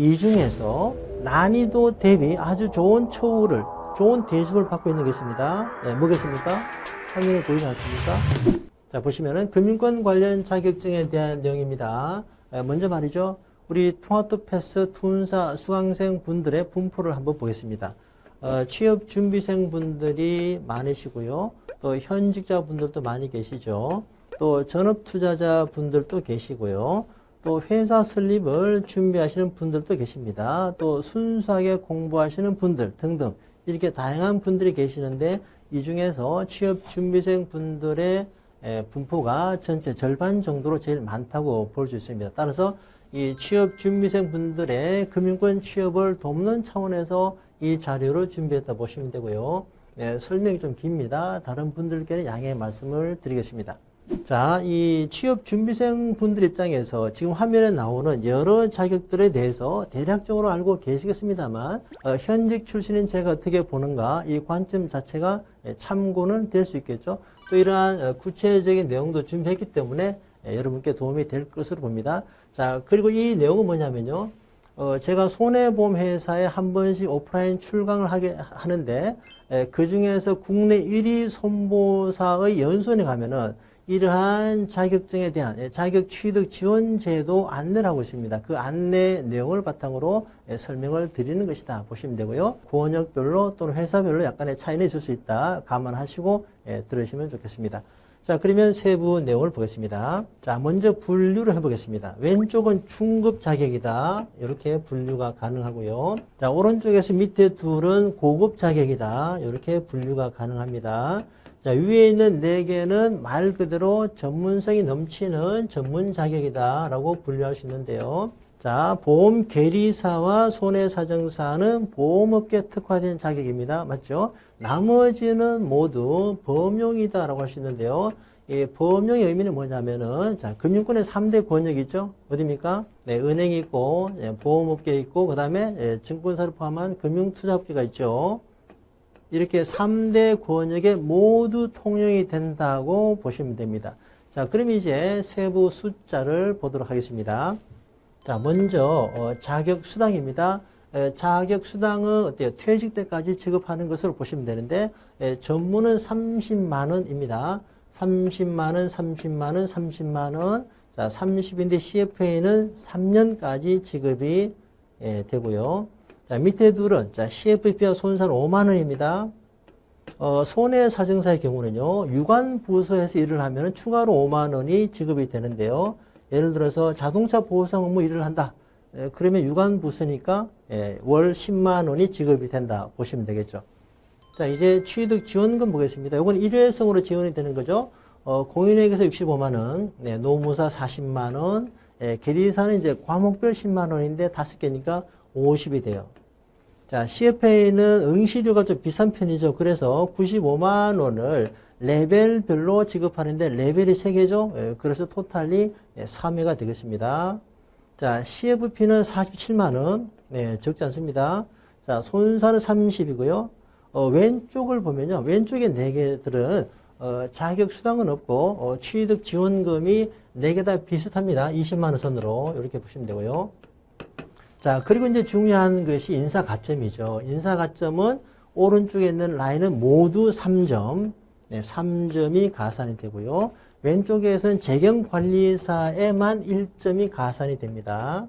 이 중에서 난이도 대비 아주 좋은 처우를, 좋은 대접을 받고 있는 게 있습니다. 네, 뭐겠습니까? 화면에 보이지 않습니까? 자, 보시면은 금융권 관련 자격증에 대한 내용입니다. 에, 먼저 말이죠. 우리 통합도 패스 둔사 수강생 분들의 분포를 한번 보겠습니다. 어, 취업 준비생 분들이 많으시고요. 또 현직자 분들도 많이 계시죠. 또 전업 투자자 분들도 계시고요. 또 회사 설립을 준비하시는 분들도 계십니다. 또 순수하게 공부하시는 분들 등등 이렇게 다양한 분들이 계시는데 이 중에서 취업 준비생 분들의 에, 분포가 전체 절반 정도로 제일 많다고 볼 수 있습니다. 따라서 이 취업 준비생 분들의 금융권 취업을 돕는 차원에서 이 자료를 준비했다 보시면 되고요. 예, 설명이 좀 깁니다. 다른 분들께는 양해 말씀을 드리겠습니다. 자, 이 취업 준비생 분들 입장에서 지금 화면에 나오는 여러 자격들에 대해서 대략적으로 알고 계시겠습니다만, 어, 현직 출신인 제가 어떻게 보는가, 이 관점 자체가 예, 참고는 될 수 있겠죠. 또 이러한 어, 구체적인 내용도 준비했기 때문에 예, 여러분께 도움이 될 것으로 봅니다. 자, 그리고 이 내용은 뭐냐면요. 어, 제가 손해보험 회사에 한 번씩 오프라인 출강을 하게 하는데, 에, 그 중에서 국내 1위 손보사의 연수원에 가면은 이러한 자격증에 대한 예, 자격 취득 지원 제도 안내를 하고 있습니다. 그 안내 내용을 바탕으로 예, 설명을 드리는 것이다 보시면 되고요. 구원역별로 또는 회사별로 약간의 차이는 있을 수 있다 감안하시고 예, 들으시면 좋겠습니다. 자, 그러면 세부 내용을 보겠습니다. 자, 먼저 분류를 해보겠습니다. 왼쪽은 중급 자격이다. 이렇게 분류가 가능하고요. 자, 오른쪽에서 밑에 둘은 고급 자격이다. 이렇게 분류가 가능합니다. 자, 위에 있는 네 개는 말 그대로 전문성이 넘치는 전문 자격이다. 라고 분류할 수 있는데요. 자, 보험 계리사와 손해사정사는 보험업계 특화된 자격입니다. 맞죠? 나머지는 모두 범용이다라고 할 수 있는데요. 이 범용의 의미는 뭐냐면은, 자, 금융권의 3대 권역이 있죠? 어디입니까? 네, 은행이 있고, 예, 보험업계 있고, 그 다음에 예, 증권사를 포함한 금융투자업계가 있죠. 이렇게 3대 권역에 모두 통용이 된다고 보시면 됩니다. 자, 그럼 이제 세부 숫자를 보도록 하겠습니다. 자, 먼저 어, 자격 수당입니다. 에, 자격 수당은 어때요? 퇴직 때까지 지급하는 것으로 보시면 되는데 에, 전문은 30만 원입니다. 30만 원, 30만 원, 30만 원. 자, 30인데 CFA는 3년까지 지급이 예, 되고요. 자, 밑에 둘은 자, CFP와 손상 5만 원입니다. 어, 손해사정사의 경우는요, 유관 부서에서 일을 하면 추가로 5만 원이 지급이 되는데요. 예를 들어서 자동차 보상 업무 일을 한다. 예, 그러면 유관 부서니까 예, 월 10만 원이 지급이 된다 보시면 되겠죠. 자, 이제 취득 지원금 보겠습니다. 이건 일회성으로 지원이 되는 거죠. 어, 공인회계에서 65만 원, 네, 노무사 40만 원, 예, 계리사는 이제 과목별 10만 원인데 다섯 개니까 50이 돼요. 자, CFA는 응시료가 좀 비싼 편이죠. 그래서 95만 원을 레벨별로 지급하는데 레벨이 3개죠. 예, 그래서 토탈이 3회가 되겠습니다. 자, CFP는 47만 원. 네, 적지 않습니다. 자, 손사는 30이고요. 어, 왼쪽을 보면요. 왼쪽에 4개들은 어, 자격 수당은 없고 어, 취득 지원금이 4개 다 비슷합니다. 20만 원 선으로 이렇게 보시면 되고요. 자, 그리고 이제 중요한 것이 인사 가점이죠. 인사 가점은 오른쪽에 있는 라인은 모두 3점, 네, 3점이 가산이 되고요. 왼쪽에서는 재경관리사에만 1점이 가산이 됩니다.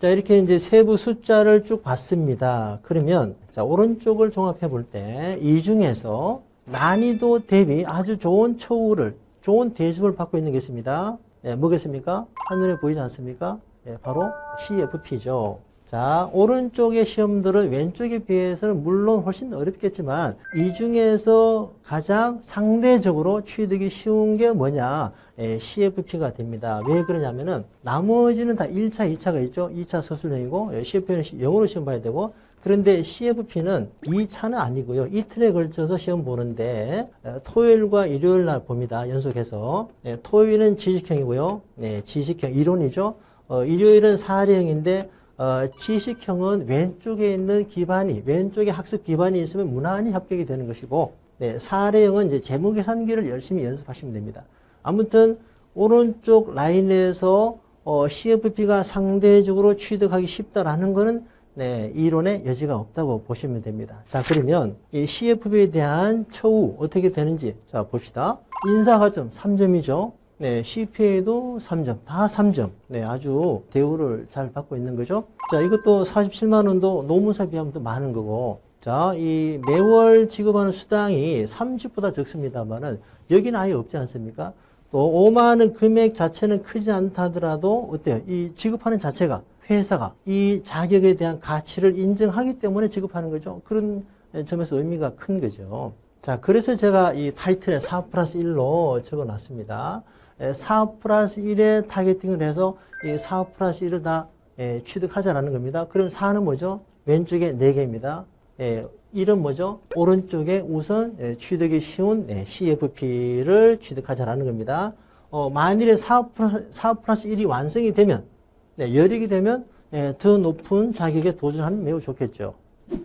자, 이렇게 이제 세부 숫자를 쭉 봤습니다. 그러면, 자, 오른쪽을 종합해 볼 때, 이 중에서 난이도 대비 아주 좋은 처우를, 좋은 대접을 받고 있는 게 있습니다. 네, 뭐겠습니까? 화면에 보이지 않습니까? 예, 바로 CFP죠. 자, 오른쪽의 시험들은 왼쪽에 비해서는 물론 훨씬 어렵겠지만 이 중에서 가장 상대적으로 취득이 쉬운 게 뭐냐? 예, CFP가 됩니다. 왜 그러냐면은 나머지는 다 1차, 2차가 있죠. 2차 서술형이고 예, CFP는 영어로 시험 봐야 되고 그런데 CFP는 2차는 아니고요. 이틀에 걸쳐서 시험 보는데 어, 토요일과 일요일 날 봅니다. 연속해서. 예, 토요일은 지식형이고요. 네, 지식형 이론이죠. 어, 일요일은 사례형인데 어, 지식형은 왼쪽에 있는 기반이 왼쪽에 학습 기반이 있으면 무난히 합격이 되는 것이고 네, 사례형은 이제 재무계산기를 열심히 연습하시면 됩니다. 아무튼 오른쪽 라인에서 어, CFP가 상대적으로 취득하기 쉽다라는 것은 네, 이론의 여지가 없다고 보시면 됩니다. 자, 그러면 이 CFP에 대한 처우 어떻게 되는지 자, 봅시다. 인사가점 3점이죠. 네, CPA도 3점, 다 3점. 네, 아주 대우를 잘 받고 있는 거죠. 자, 이것도 47만 원도 노무사 비하면 더 많은 거고. 자, 이 매월 지급하는 수당이 30보다 적습니다만은 여기는 아예 없지 않습니까? 또 5만 원 금액 자체는 크지 않다 하더라도 어때요? 이 지급하는 자체가 회사가 이 자격에 대한 가치를 인정하기 때문에 지급하는 거죠. 그런 점에서 의미가 큰 거죠. 자, 그래서 제가 이 타이틀에 4 플러스 1로 적어 놨습니다. 4 플러스 1에 타겟팅을 해서 이4 플러스 1을 다 예, 취득하자라는 겁니다. 그럼 4는 뭐죠? 왼쪽에 4개입니다. 예, 1은 뭐죠? 오른쪽에 우선 예, 취득이 쉬운 예, CFP를 취득하자라는 겁니다. 어, 만일에 4 플러스, 4 플러스 1이 완성이 되면 네, 열리게 되면 예, 더 높은 자격에 도전하면 매우 좋겠죠.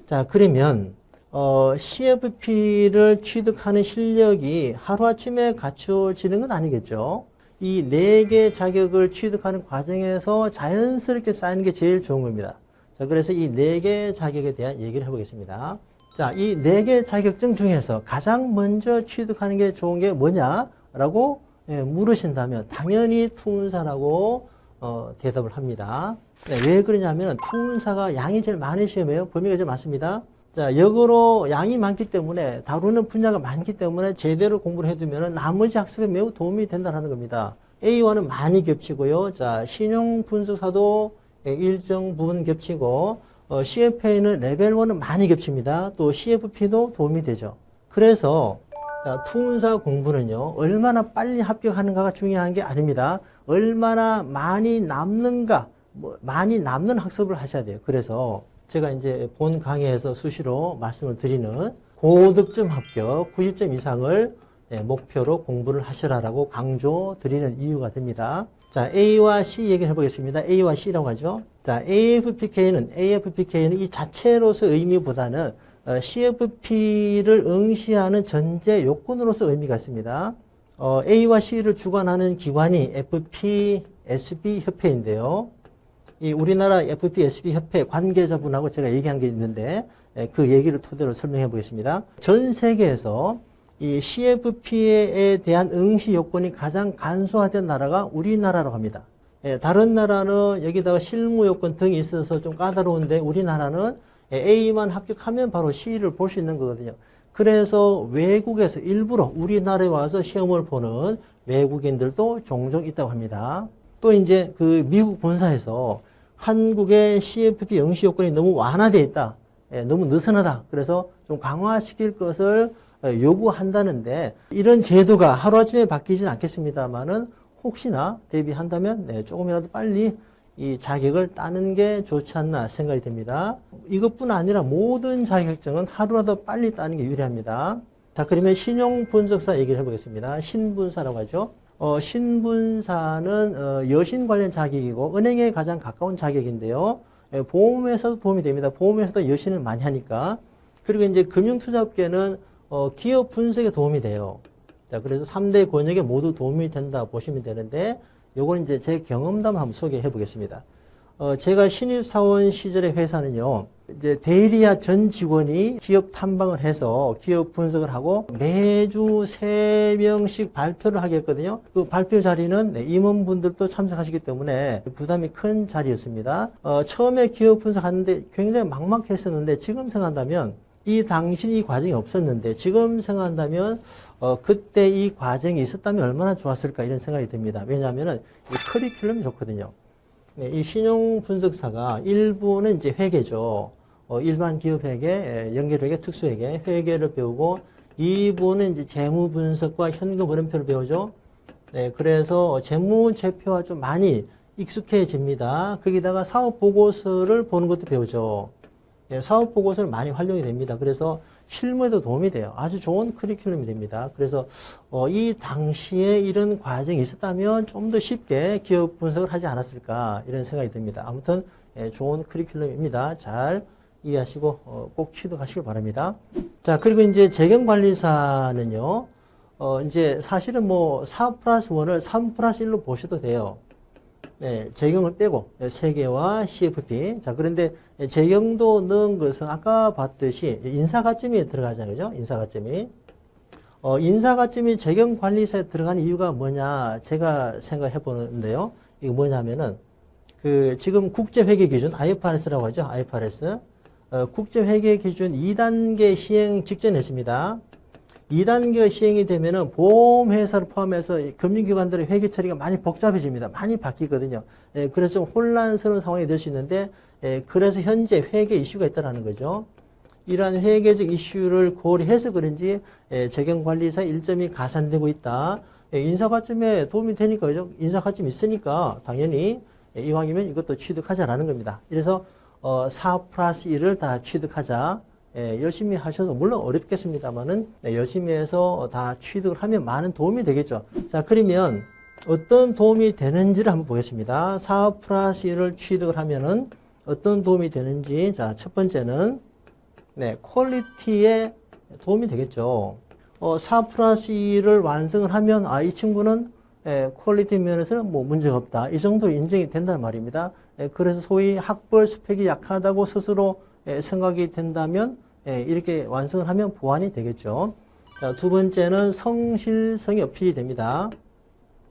자, 그러면 어, CFP를 취득하는 실력이 하루아침에 갖추어지는 건 아니겠죠. 이 네 개 자격을 취득하는 과정에서 자연스럽게 쌓이는 게 제일 좋은 겁니다. 자, 그래서 이 네 개 자격에 대한 얘기를 해보겠습니다. 자, 이 네 개 자격증 중에서 가장 먼저 취득하는 게 좋은 게 뭐냐라고 예, 물으신다면 당연히 투문사라고 어, 대답을 합니다. 네, 왜 그러냐면 투문사가 양이 제일 많은 시험이에요. 범위가 제일 많습니다. 자, 역으로 양이 많기 때문에 다루는 분야가 많기 때문에 제대로 공부를 해두면 나머지 학습에 매우 도움이 된다는 겁니다. A와는 많이 겹치고요. 자, 신용 분석사도 예, 일정 부분 겹치고 어, CFA는 레벨 1은 많이 겹칩니다. 또 CFP도 도움이 되죠. 그래서 자, 투문사 공부는요, 얼마나 빨리 합격하는가가 중요한 게 아닙니다. 얼마나 많이 남는가, 뭐, 많이 남는 학습을 하셔야 돼요. 그래서 제가 이제 본 강의에서 수시로 말씀을 드리는 고득점 합격 90점 이상을 네, 목표로 공부를 하시라라고 강조 드리는 이유가 됩니다. 자, A와 C 얘기를 해보겠습니다. A와 C라고 하죠. 자, AFPK는, AFPK는 이 자체로서 의미보다는 어, CFP를 응시하는 전제 요건으로서 의미가 있습니다. 어, A와 C를 주관하는 기관이 FPSB 협회인데요. 이 우리나라 FPSB 협회 관계자분하고 제가 얘기한 게 있는데 예, 그 얘기를 토대로 설명해 보겠습니다. 전 세계에서 이 CFP에 대한 응시 요건이 가장 간소화된 나라가 우리나라라고 합니다. 예, 다른 나라는 여기다가 실무 요건 등이 있어서 좀 까다로운데 우리나라는 예, A만 합격하면 바로 C를 볼 수 있는 거거든요. 그래서 외국에서 일부러 우리나라에 와서 시험을 보는 외국인들도 종종 있다고 합니다. 또 이제 그 미국 본사에서 한국의 CFP 영시 요건이 너무 완화되어 있다. 예, 너무 느슨하다. 그래서 좀 강화시킬 것을 어, 요구한다는데 이런 제도가 하루아침에 바뀌지는 않겠습니다만은 혹시나 대비한다면 네, 조금이라도 빨리 이 자격을 따는 게 좋지 않나 생각이 됩니다. 이것뿐 아니라 모든 자격증은 하루라도 빨리 따는 게 유리합니다. 자, 그러면 신용분석사 얘기를 해보겠습니다. 신분사라고 하죠. 어, 신분사는 어, 여신 관련 자격이고 은행에 가장 가까운 자격인데요. 예, 보험에서도 도움이 됩니다. 보험에서도 여신을 많이 하니까. 그리고 이제 금융투자업계는 어, 기업 분석에 도움이 돼요. 자, 그래서 3대 권역에 모두 도움이 된다 보시면 되는데 요건 이제 제 경험담 한번 소개해 보겠습니다. 어, 제가 신입사원 시절의 회사는요, 이제 대리아 전 직원이 기업 탐방을 해서 기업 분석을 하고 매주 세명씩 발표를 하게 했거든요. 그 발표 자리는 네, 임원분들도 참석하시기 때문에 부담이 큰 자리였습니다. 어, 처음에 기업 분석하는데 굉장히 막막했었는데 지금 생각한다면 이 당시 이 과정이 없었는데 지금 생각한다면 어, 그때 이 과정이 있었다면 얼마나 좋았을까 이런 생각이 듭니다. 왜냐하면 이 커리큘럼이 좋거든요. 네, 이 신용 분석사가 일부는 이제 회계죠. 어, 일반 기업 회계, 연결회계, 특수회계, 회계를 배우고 2부는 이제 재무 분석과 현금 흐름표를 배우죠. 네, 그래서 재무 제표와 좀 많이 익숙해집니다. 거기다가 사업 보고서를 보는 것도 배우죠. 예, 사업 보고서는 많이 활용이 됩니다. 그래서 실무에도 도움이 돼요. 아주 좋은 커리큘럼이 됩니다. 그래서 어, 이 당시에 이런 과정이 있었다면 좀 더 쉽게 기업 분석을 하지 않았을까 이런 생각이 듭니다. 아무튼 예, 좋은 커리큘럼입니다. 잘 이해하시고 어, 꼭 취득하시길 바랍니다. 자 그리고 이제 재경관리사는요. 어, 이제 사실은 뭐 4 플러스 1을 3 플러스 1로 보셔도 돼요. 네, 재경을 빼고 세계와 CFP. 자, 그런데 재경도 넣은 것은 아까 봤듯이 인사가점이 들어가잖아요. 그죠? 인사가점이. 어, 인사가점이 재경관리사에 들어가는 이유가 뭐냐 제가 생각해 보는데요. 이거 뭐냐면은 그 지금 국제회계 기준 IFRS라고 하죠. IFRS. 어, 국제회계 기준 2단계 시행 직전했습니다. 2단계 시행이 되면은 보험회사를 포함해서 이 금융기관들의 회계 처리가 많이 복잡해집니다. 많이 바뀌거든요. 예, 그래서 좀 혼란스러운 상황이 될 수 있는데, 예, 그래서 현재 회계 이슈가 있다는 거죠. 이러한 회계적 이슈를 고려해서 그런지 예, 재경관리사 일점이 가산되고 있다. 예, 인사가점에 도움이 되니까 죠 인사가점이 있으니까 당연히 예, 이왕이면 이것도 취득하자라는 겁니다. 그래서 어, 4 플러스 1을 다 취득하자. 예, 열심히 하셔서 물론 어렵겠습니다만은 네, 열심히 해서 다 취득을 하면 많은 도움이 되겠죠. 자 그러면 어떤 도움이 되는지를 한번 보겠습니다. 4 플러스 1을 취득을 하면은 어떤 도움이 되는지 자 첫 번째는 네 퀄리티에 도움이 되겠죠. 어, 4 플러스 1을 완성을 하면 아 이 친구는 예, 퀄리티 면에서는 뭐 문제가 없다. 이 정도로 인정이 된단 말입니다. 예, 그래서 소위 학벌 스펙이 약하다고 스스로 예, 생각이 된다면 예, 이렇게 완성을 하면 보완이 되겠죠. 자, 두 번째는 성실성이 어필이 됩니다.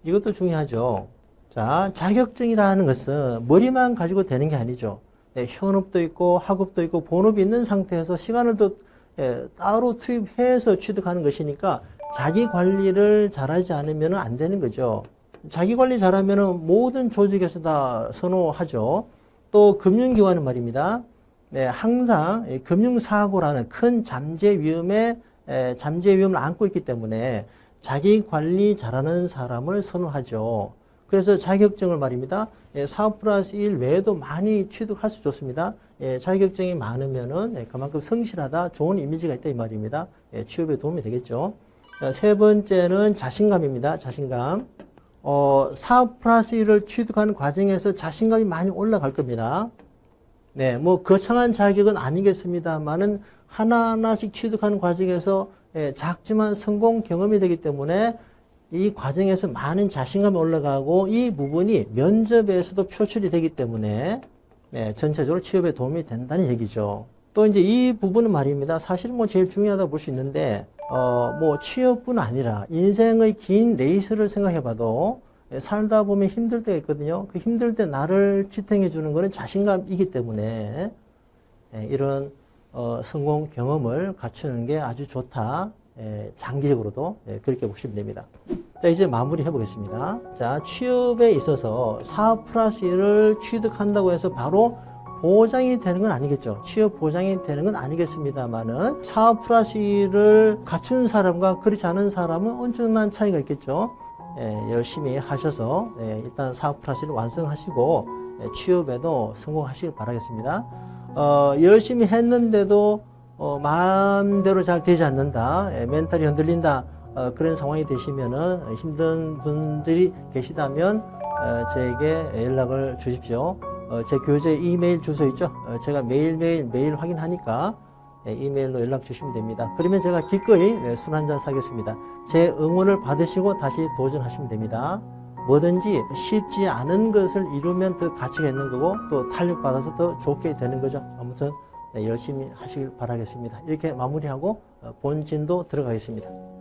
이것도 중요하죠. 자, 자격증이라는 것은 머리만 가지고 되는 게 아니죠. 예, 현업도 있고 학업도 있고 본업이 있는 상태에서 시간을 또 예, 따로 투입해서 취득하는 것이니까 자기 관리를 잘하지 않으면 안 되는 거죠. 자기 관리 잘하면 모든 조직에서 다 선호하죠. 또 금융기관은 말입니다. 네, 항상 이 금융사고라는 큰 잠재 위험에 에, 잠재 위험을 안고 있기 때문에 자기 관리 잘하는 사람을 선호하죠. 그래서 자격증을 말입니다. 예, 4 플러스 1 외에도 많이 취득할 수 좋습니다. 예, 자격증이 많으면은 예, 그만큼 성실하다, 좋은 이미지가 있다 이 말입니다. 예, 취업에 도움이 되겠죠. 자, 세 번째는 자신감입니다. 자신감. 어, 4 플러스 1을 취득하는 과정에서 자신감이 많이 올라갈 겁니다. 네, 뭐 거창한 자격은 아니겠습니다만은 하나하나씩 취득하는 과정에서 예, 작지만 성공 경험이 되기 때문에 이 과정에서 많은 자신감이 올라가고 이 부분이 면접에서도 표출이 되기 때문에 네, 전체적으로 취업에 도움이 된다는 얘기죠. 또 이제 이 부분은 말입니다. 사실은 뭐 제일 중요하다고 볼수 있는데 어, 뭐 취업뿐 아니라 인생의 긴 레이스를 생각해 봐도 예, 살다 보면 힘들 때가 있거든요. 그 힘들 때 나를 지탱해 주는 것은 자신감이기 때문에 예, 이런 어, 성공 경험을 갖추는 게 아주 좋다. 예, 장기적으로도 예, 그렇게 보시면 됩니다. 자, 이제 마무리 해보겠습니다. 자, 취업에 있어서 사업 플러스 1을 취득한다고 해서 바로 보장이 되는 건 아니겠죠. 취업 보장이 되는 건 아니겠습니다만은 사업 플러스 1을 갖춘 사람과 그렇지 않은 사람은 엄청난 차이가 있겠죠. 예, 열심히 하셔서 예, 일단 사업 플러스 1을 완성하시고 예, 취업에도 성공하시길 바라겠습니다. 어, 열심히 했는데도 어, 마음대로 잘 되지 않는다. 예, 멘탈이 흔들린다. 어, 그런 상황이 되시면은 힘든 분들이 계시다면 어, 저에게 연락을 주십시오. 어, 제 교재 이메일 주소 있죠? 어, 제가 매일매일 메일 확인하니까 예, 이메일로 연락 주시면 됩니다. 그러면 제가 기꺼이 예, 술 한잔 사겠습니다. 제 응원을 받으시고 다시 도전하시면 됩니다. 뭐든지 쉽지 않은 것을 이루면 더 가치가 있는 거고 또 탄력받아서 더 좋게 되는 거죠. 아무튼 네, 열심히 하시길 바라겠습니다. 이렇게 마무리하고 어, 본진도 들어가겠습니다.